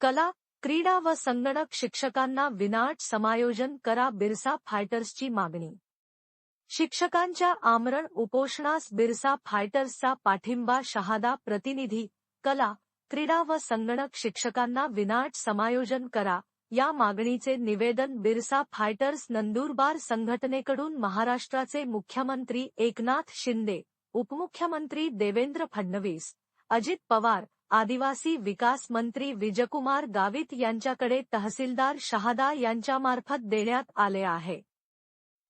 कला क्रीडा व संगणक शिक्षकांना विनाट समायोजन करा बिरसा फायटर्सची मागणी. शिक्षकांच्या आमरण उपोषणास बिरसा फायटर्सचा पाठिंबा शहादा प्रतिनिधी कला क्रीडा व संगणक शिक्षकांना विनाट समायोजन करा या मागणीचे निवेदन बिरसा फायटर्स नंदुरबार संघटनेकडून महाराष्ट्राचे मुख्यमंत्री एकनाथ शिंदे उपमुख्यमंत्री देवेंद्र फडणवीस अजित पवार आदिवासी विकास मंत्री विजयकुमार गावित यांच्याकडे तहसीलदार शहादा यांच्यामार्फत देण्यात आले आहे.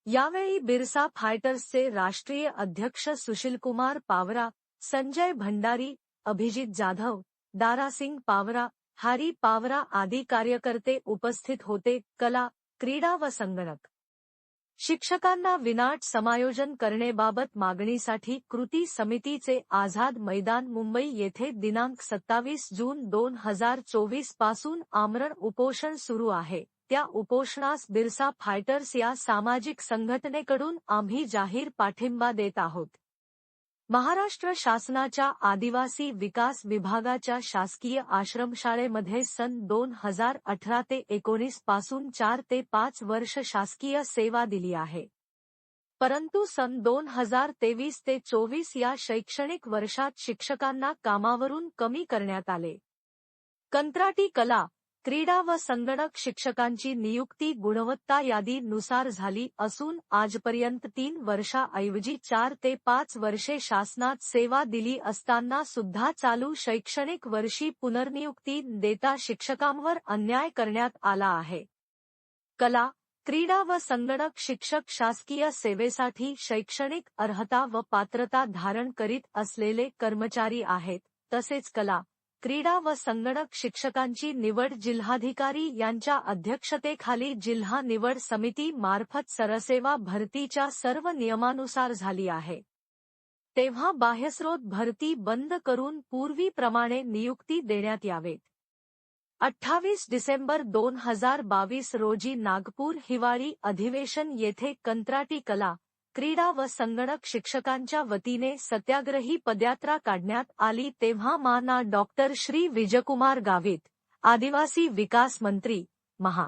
यावेळी बिरसा फायटर्सचे राष्ट्रीय अध्यक्ष सुशीलकुमार पावरा संजय भंडारी अभिजित जाधव दारासिंग पावरा हारी पावरा आदी कार्यकर्ते उपस्थित होते कला क्रीडा व संगणक. शिक्षकांना विनाट समायोजन करणेबाबत मागणीसाठी कृती समितीचे आझाद मैदान मुंबई येथे दिनांक सत्तावीस जून दोन हजार चोवीसपासून आमरण उपोषण सुरू आहे. त्या उपोषणास बिरसा फायटर्स या सामाजिक संघटनेकडून आम्ही जाहीर पाठिंबा देत आहोत. महाराष्ट्र शासनाच्या आदिवासी विकास विभागाच्या शासकीय आश्रमशाळेमध्ये सन दोन हजार अठरा ते एकोणीसपासून चार ते पाच वर्ष शासकीय सेवा दिली आहे. परंतु सन दोन हजार तेवीस ते चोवीस या शैक्षणिक वर्षात शिक्षकांना कामावरून कमी करण्यात आले. कंत्राटी कला क्रीडा व संगणक शिक्षकांची नियुक्ती गुणवत्ता यादीनुसार झाली असून आजपर्यंत तीन वर्षाऐवजी चार ते पाच वर्षे शासनात सेवा दिली असताना सुद्धा चालू शैक्षणिक वर्षी पुनर्नियुक्ती देता शिक्षकांवर अन्याय करण्यात आला आहे. कला क्रीडा व संगणक शिक्षक शासकीय सेवेसाठी शैक्षणिक अर्हता व पात्रता धारण करीत असलेले कर्मचारी आहेत तसेच कला क्रीडा व संगणक शिक्षकांची निवड जिल्हाधिकारी यांच्या अध्यक्षतेखाली जिल्हा निवड समिती मार्फत सरसेवा भरतीच्या सर्व नियमानुसार झाली आहे. तेव्हा बाह्यस्रोत भरती बंद करून पूर्वीप्रमाणे नियुक्ती देण्यात यावेत. अठ्ठावीस डिसेंबर दोन हजार बावीस रोजी नागपूर हिवाळी अधिवेशन येथे कंत्राटी कला क्रीडा व संगणक शिक्षकांच्या वतीने सत्याग्रही पदयात्रा काढण्यात आली तेव्हा माना डॉक्टर श्री विजयकुमार गावित आदिवासी विकास मंत्री महा.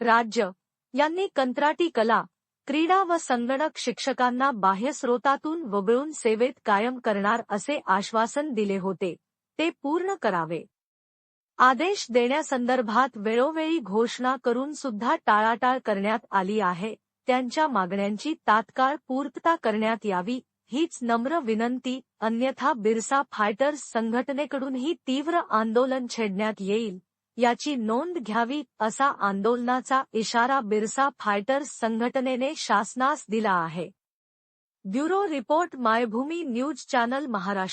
राज्य. यांनी कंत्राटी कला क्रीडा व संगणक शिक्षकांना बाह्यस्रोतातून वगळून सेवेत कायम करणार असे आश्वासन दिले होते ते पूर्ण करावे. आदेश देण्यासंदर्भात वेळोवेळी घोषणा करून सुद्धा टाळाटाळ करण्यात आली आहे. त्यांच्या मागण्यांची तात्काळ पूर्तता करण्यात यावी हीच नम्र विनंती अन्यथा बिरसा फायटर्स संघटनेकडूनही तीव्र आंदोलन छेडण्यात येईल याची नोंद घ्यावी असा आंदोलनाचा इशारा बिरसा फायटर्स संघटनेने शासनास दिला आहे. Bureau report Maibhumi news channel Maharashtra.